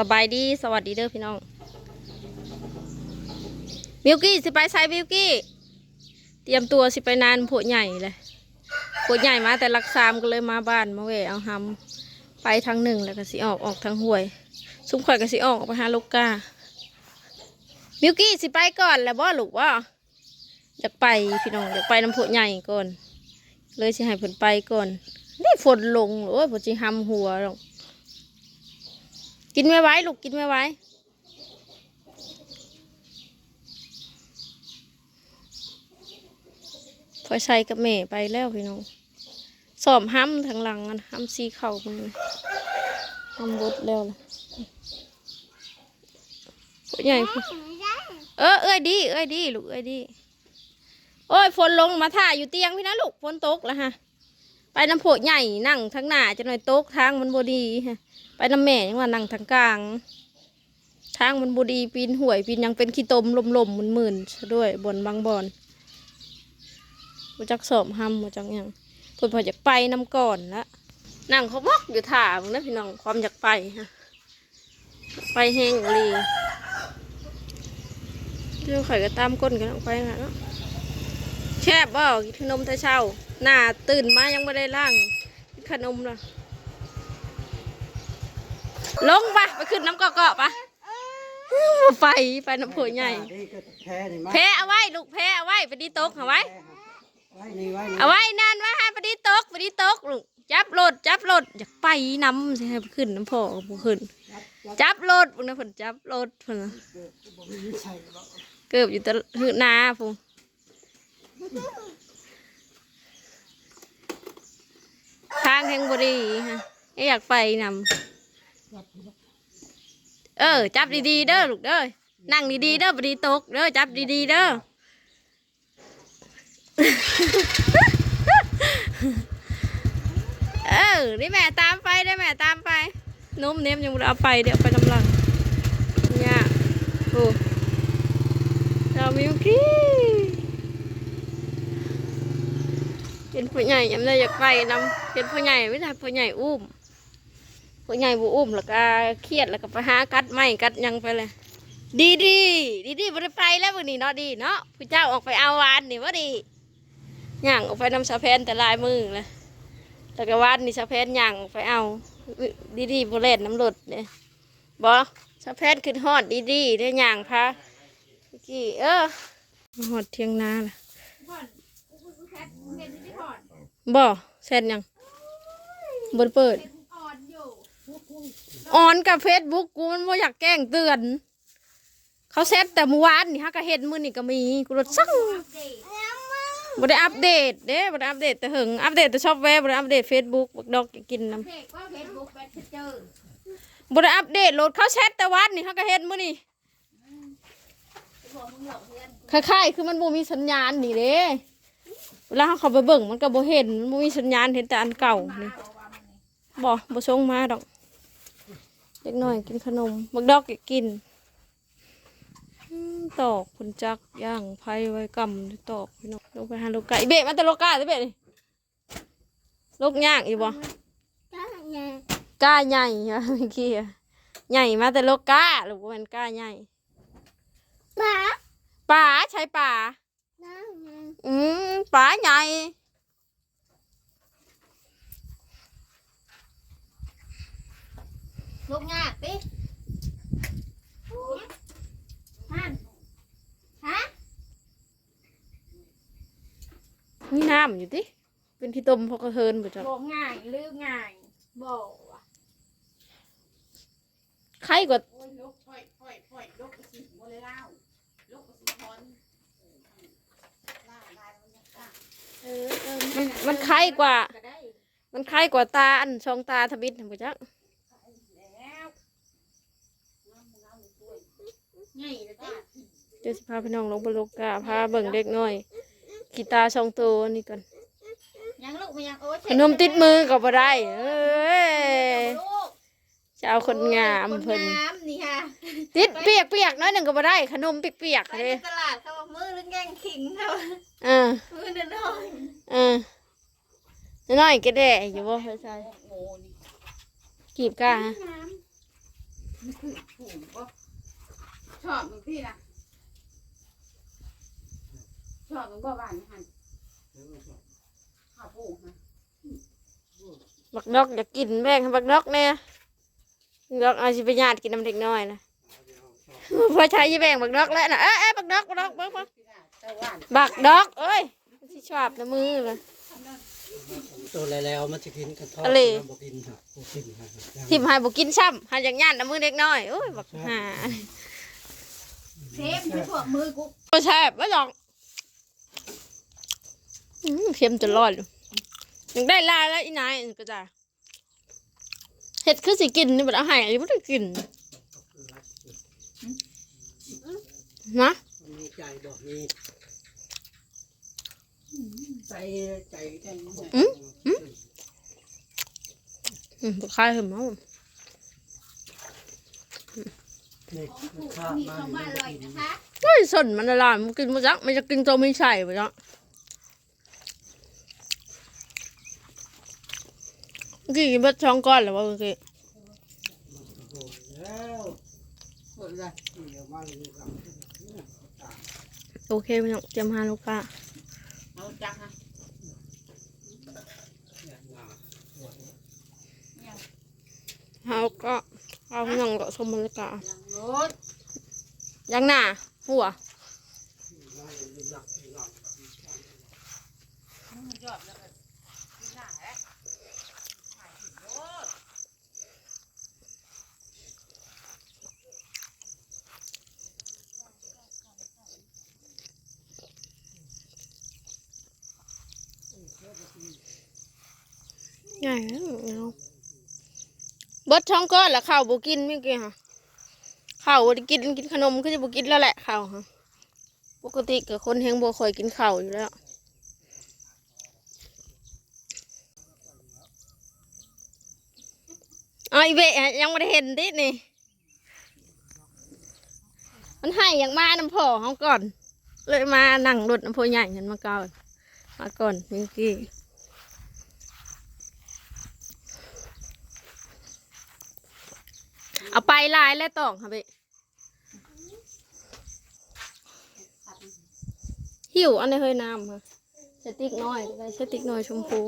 สบายดีสวัสดีเด้อพี่น้องมิวกี้สิไปไซมิวกี้เตรียมตัวสิไปนานโผใหญ่เลยโผใหญ่มาแต่ลักซามก็เลยมาบ้านมาเวเอาหำไปทางหนึ่งแล้วก็สิออกออกทางห้วย ซุ้มข่อยก็สิออกออกไปหาลูกกามิวกี้สิไปก่อนแล้วบ่ลูกว่าอยากไปพี่น้องอยากไปน้ำโผใหญ่ก่อน เลยสิให้เพิ่นไปก่อนนี่ฝนลงโอ้ยผมสิหำหัวหรอก กินไม่ไหวลูกกินไม่ไหวพอใส่กับแม่ไปแล้วพี่น้องสอบห้ำทางหลังอันห้ำซีเข่ามันห้ำบดแล้วล่ะพวกใหญ่เออเอ้ยดี เอ้ยดี ลูกเอ้ยดี โอ้ยฝนลงมาถ่ายอยู่เตียงพี่นะลูกฝนตกแล้วฮะ ไปน้ำโพใหญ่นั่งทั้งหน้าจะหน่อยโต๊กทางมันบดีไปน้ำแม่ยังว่านั่งทางกลาง ทางมันบดีปีนห่วยปีนยังเป็นขี้ตมลมลมๆหมื่นๆด้วยบนบางบอนมาจักสอบห้ำมาจักยังเพิ่นพอจะไปน้ำก่อนละนั่งเขาบอกอยู่ถ่ามึงนะพี่น้องความอยากไปฮะไปแห้งอีหลีเดี๋ยวข่อยก็ตามก้นกันออกไปนะแช่บบ่กินขนมแต่เช้า หน้าตื่นมายังไม่ได้ล่างกินขนมเละลงปะไปขึ้นน้ำเกาะๆปะไปไปน้ำโผใหญ่ แพ้เอาไว้ลูกแพ้เอาไว้ไปดีตกเอาไว้ เอาไว้นั่นไว้ให้ไปดีตกไปดีตกลูกจับรถจับรถอยากไปน้ำให้ไปขึ้นน้ำพอกับขึ้น จับรถพวกนั้นผลจับรถพวกนั้นบ่มีวิชัยหรอกเกือบอยู่แตะหือนาพวก ทางแห่งบุรีฮะอยากไปนำเออ จับดีๆเด้อลูกเด้อนั่งดีๆเด้อบดีตกเด้อจับดีๆเด้อเออได้แม่ตามไปได้แม่ตามไปนุ่มเนมยังเอาไปเดี๋ยวไปกำลังเนี่ยโอ้เรามิวกี้เป็นผู้ใหญ่ยังได้อยากไปนำ เป็นผู้ใหญ่ไม่ได้ผู้ใหญ่อุ้มผู้ใหญ่บูอุ้มแล้วก็เครียดแล้วก็ไปหากัดไม้กัดยังไปเลย ดีดีดีดีบ่ได้ไปแล้ววันนี้เนาะดีเนาะผู้เจ้าออกไปเอาวานนี่ว่าดีย่างออกไปนำสะเพนแต่ลายมือเลยแล้วก็วานนี่สะเพนย่างออกไปเอา ดีดีบ่เล่นน้ำหลดเนี่ยบ่สะเพนขึ้นฮอดดีดีได้ย่างพาเมื่อกี้เออฮอดเที่ยงนาล่ะบ่เสร็จยัง บนเปิด ออนกับเฟซบุ๊กกูมันบ่อยากแกล้งเตือน เขาเซตแต่เมื่อวานนี่ฮะก็เห็นมือนี่ก็มีกูรถสั่งบ่ได้อัปเดตเด้บ่ได้อัปเดตแต่หึงอัปเดตแต่ซอฟต์แวร์บ่ได้อัปเดตเฟซบุ๊กบักดอกกินน้ำบุ๊กเป็นเจอบ่ได้อัปเดตโหลดเขาเซตแต่วันนี่ฮะก็เห็นมือนี่คล้ายๆคือมันบ่มีสัญญาณนี่เด้เวลาเขาเข้าไปเบิ่งมันก็บ่เห็นมันบ่มีสัญญาณเห็นแต่อันเก่านี่ บ่บ่ส่งมาดอกเล็กน้อยกินขนมบักดอกก็กินอืมตอกผลจักย่างไผ่ไว้กำตอกพี่น้องลงไปหาลูกไก่เบะมาแต่ลูกกาสิเบะนี่ลูกย่างอยู่บ่ก้าใหญ่อะเมื่อกี้อะใหญ่มาแต่ลูกกาลูกว่ามันก้าใหญ่ป้าป่าใช่ป่าน้าอืมป่าใหญ่ ลูกงาปิฮันฮะมีน้ำอยู่ติเป็นที่ต้มพอกระเทินบ่จักบอกง่ายลืมง่ายบอกว่ะใครกว่าโอ้ยลกค่อยค่อยค่อยลกกระสิบ่เลยเล่าลกกระสิพรล่าลายมันยังตั้งเออเออมันมันใครกว่า ก็ได้ มันใครกว่าตาอันช่องตาทบิดบ่จัก แล้วน้ำน้ำช่วย ง่าย เลยจ้ะเดี๋ยวสิพาพี่น้องลงไปลูกกาพาเบิ่งเด็กน้อยกีตาร์ช่องโตนี่ก่อนยังลูกมันยังโอ้ยขนมติดมือก็บ่ได้เอ้ยลูกจะเอาคนงามคนเพิ่นงามนี่ค่ะติดเปียกเปียกๆน้อยหนึ่งก็บ่ได้ ขนมเปียกไปๆเลยตลาดเขาบอกมือหรือแกงขิงเขาเออมือเดินน้อยเออน้อยก็ได้อยู่บ่เฮ้ยใช่โง่นี่กีบกาฮะนี่คื อผูกบ่ชอบมึงที่นะชอบมึงบ่บ้านนี่หันข้าวผูกนะบักดอกอยากกินแบ่งให้บักดอกแน่บักดอกเอาสิไปญาติกินน้ำเด็กน้อยนะพอใช้ยี่แบ่งบักดอกแล้วนะเอ้ยเอ้ยบักดอกบักดอกบักดอกแต่ว่านบักดอกเอ้ยมันสิชอบนะมือเลยตัวแล้วๆมันจะกินกันทอดอะไรมันบ่กินครับบ่กินครับทิมให้บ่กินซ้ำให้อย่างญาตินะมือเด็กน้อยโอ้ยบักหา เทปที่พวกมือกูบ่แซ่บบ่ดอกอื้อเค็มจะรอดอยู่ยังได้ลายแล้วอีนายก็จะเห็ดคือสิกินนี่บ่เอาให้บ่ได้กินนะมีใจบ่มีใจใจใจอืมบ่คายเหิม เอานี่ข้ามีมาคำว่าอร่อยนะคะเฮ้ยสนมันละลายมันกินบ่จักมันจะกินตัวไม่ใช่บ่จักเมื่อกี้กินเบิดช่องก้อนแล้วว่าเมื่อกี้แล้วเปิดเลยเดี๋ยวมาดูกันโอเคพี่น้องเตรียมหาลูกค้าเอาจักนะเฮาก็เอาพี่น้องก็ชมบรรยากาศ ยังรถยังหน้าหัวยอดแล้วก็ที่หน้าะใหญ่แล้วเบิดช่องก้อนแล้วข้าวบ่กินเมื่อกี้ค่ะ ข้าวบ่ได้กินกินขนมก็จะบ่กินแล้วแหละข้าวค่ะปกติกับคนเฮงบ่คอยกินข้าวอยู่แล้วเอาอีเบะยังไม่ได้เห็นดินี่ มันให้อย่างมาน้ำพ่อเขาก่อน เลยมานั่งรถน้ำพ่อใหญ่กันมาก่อนมาก่อนเมื่อกี้เอาไปลายแล้วต้องค่ะเบะ หิวอันนี้เฮ้ยน้ำค่ะสติ๊กน้อยไปสติ๊กน้อยชมพู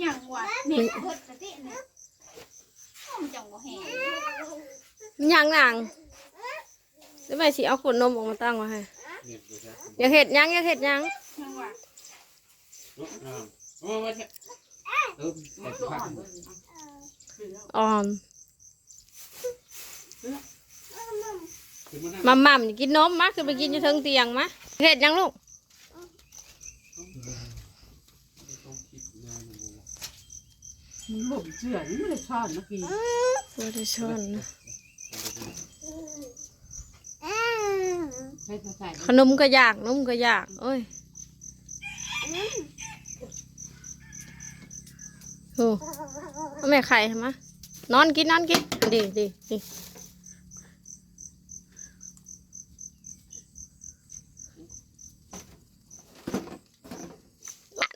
อย่างหวานนี่เพิ่นสติเนี่ยมันจังบ่แห้งมันยังนางแล้วไปสิเอาขวดนมออกมาตั้งไว้ให้อยากเห็ดยังอยากเห็ดยังจังหวะโอ้ยเออแต่ผักอ่อนคือมันมัมมัมอย่ากินนมมะคือไปกินอยู่เทิงเตียงมะเห็ดยังลูก มึงหลงเชื่อนี่ไม่ได้ชอบนะพี่ตัวได้ช้อนนะใช้ใส่ขนมก็อยากนมก็อยากโอ้ยโอ้เอาแม่ไข่ทำไมนอนกินนอนกินดีดีดี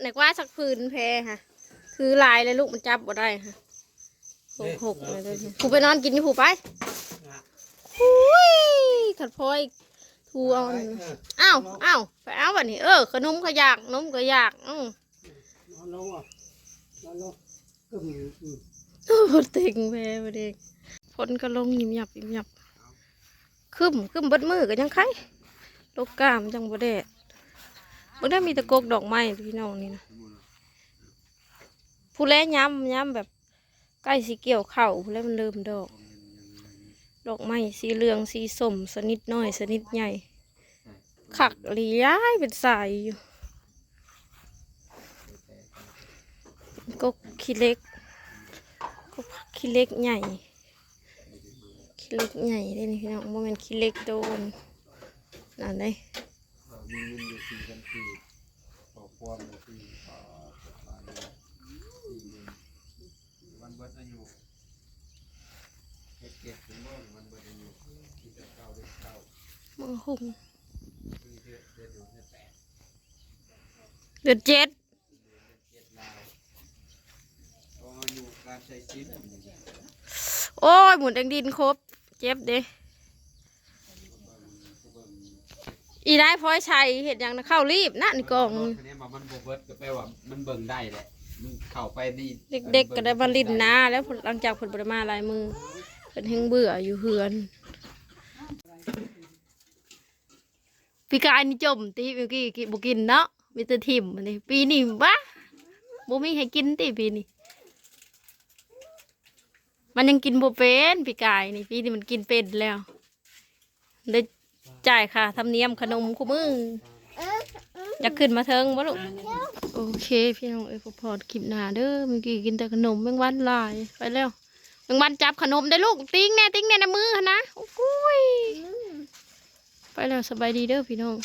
ไหนก ว่าสักพื้นแพค่ะ คือลายเลยลูกมันจับบ่ได้ค่ะหกหกเลยเลยผูไปนอนกินอยู่ผูไปหุยขัดพลอยทูเอาหนึ่งอ้าวอ้าวไปเอาบัดนี้เออขนมก็อยากนมก็อยากอือนอนลงอะนอนลงกึ่มอืมโอ้เต็งแพ้ไปเด็กฝนก็ลงยิมหยับยิมหยับคึมคึมเบิดมือก็ยังไข่ลูกกล้ามจังบ่แดด บ่ได้มีตะกกดอกไม้พี่น้องนี่นะผู้แลย้ำย้ำแบบใกล้สีเกี่ยวเข่าผู้แลมันเริ่มดอก ดอกไม้สีเหลืองสีส้มสนิดน้อยสนิดใหญ่ขักหลีย้ายเป็นสายอยู่กกขี้เล็กกกขี้เล็กใหญ่ขี้เล็กใหญ่เลยนี่พี่น้องโมเมนขี้เล็กโดนนั่นเลย มีเงินอยู่สี่พันสี่ต่อความเลยสี่ต่อสถานเลยสี่หมื่นวันเบิดอายุเก็บเก็บถึงบ่วันเบิดอายุที่จะเก้าเดือนเก้ามังหุงคือเดือนเดือนอยู่เดือนแปดเดือนเจ็ดเจ็ดลาวก็อายุการใช้ชีวิต โอ้ย หมุนแดงดินครบ เจ็บเด้ อีได้พลอยชัยเห็ดหยังนะเข้ารีบนะนี่กองรถคันนี้มามันบ่เบิดก็แปลว่ามันเบิ่งได้แหละมันเข้าไปนี่เด็กๆก็ได้มาลินนาแล้วหลังจากผลปริมาหลายมือเป็นเฮงเบื่ออยู่เฮือนปีกายนี่จมตีเมื่อกี้กินบ่กินเนาะมีแต่ทิมมันนี่ปีนี้บ้าบ่มีให้กินติปีนี้มันยังกินบ่เป็นปีกายนี่ปีนี้มันกินเป็นแล้วได้ จ่ายค่ะธรรมเนียมขนมคู่มืออยากขึ้นมาเทิงบ่ลูกโอเคพี่น้องเอ้ยพอพอดคลิปหน้าเด้อเมื่อกี้กินแต่ขนมแมงวันหลายไปแล้วแมงวันจับขนมได้ลูกติ้งแน่ติ้งแน่ในมือหั่นนะโอ้ยไปแล้วสบายดีเด้อพี่น้อง